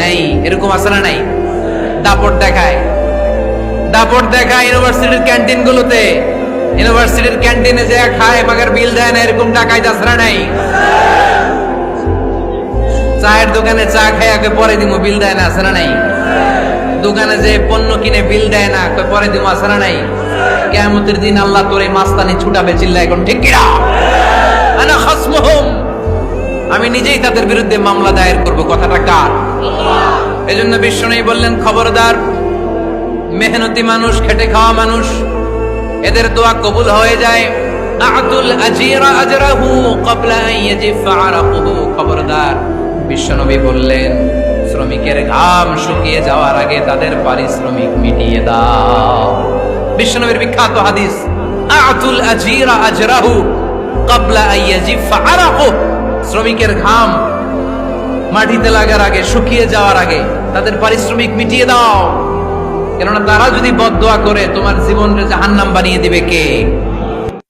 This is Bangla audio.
নেই, এরকম আছে না নাই? দাপট দেখায়। দাপট দেখায় ইউনিভার্সিটির ক্যান্টিন গুলোতে ইউনিভার্সিটির ক্যান্টিনে যে খায় মাগার বিল দেয় না, এরকম টাকায় যাসরা নাই? চায়ের দোকানে চা খায় আগে পরে দিমু, বিল দেয় না, আছে নাই? দোকানে যে পণ্য কিনে, বিল দেয় না পরে দিব আছে না নাই? কিয়ামতের দিন আল্লাহ তোরে মাস্তানি ছুটাবে চিল্লা এখন ঠিক কিনা? আনা খাসমুহুম। আমি নিজেই তাদের বিরুদ্ধে মামলা দায়ের করব। কথাটা কার? এজন্য বিশ্ব নেই বললেন, খবরদার, মেহনতি মানুষ, খেটে খাওয়া মানুষ, এদের দোয়া কবুল হয়ে যায়। শ্রমিকের ঘাম শুকিয়ে যাওয়ার আগে তাদের পারিশ্রমিক মিটিয়ে দাও। বিশ্বনবীর বিখ্যাত হাদিস, আতুল আজিরা আজরাহু ক্বাবলা আন ইয়াজিফা শ্রমিকের ঘাম মাটিতে লাগার আগে, শুকিয়ে যাওয়ার আগে তাদের পারিশ্রমিক মিটিয়ে দাও। কেননা তারা যদি বদ করে, তোমার জীবনকে জাহান্নাম বানিয়ে দিবে কে?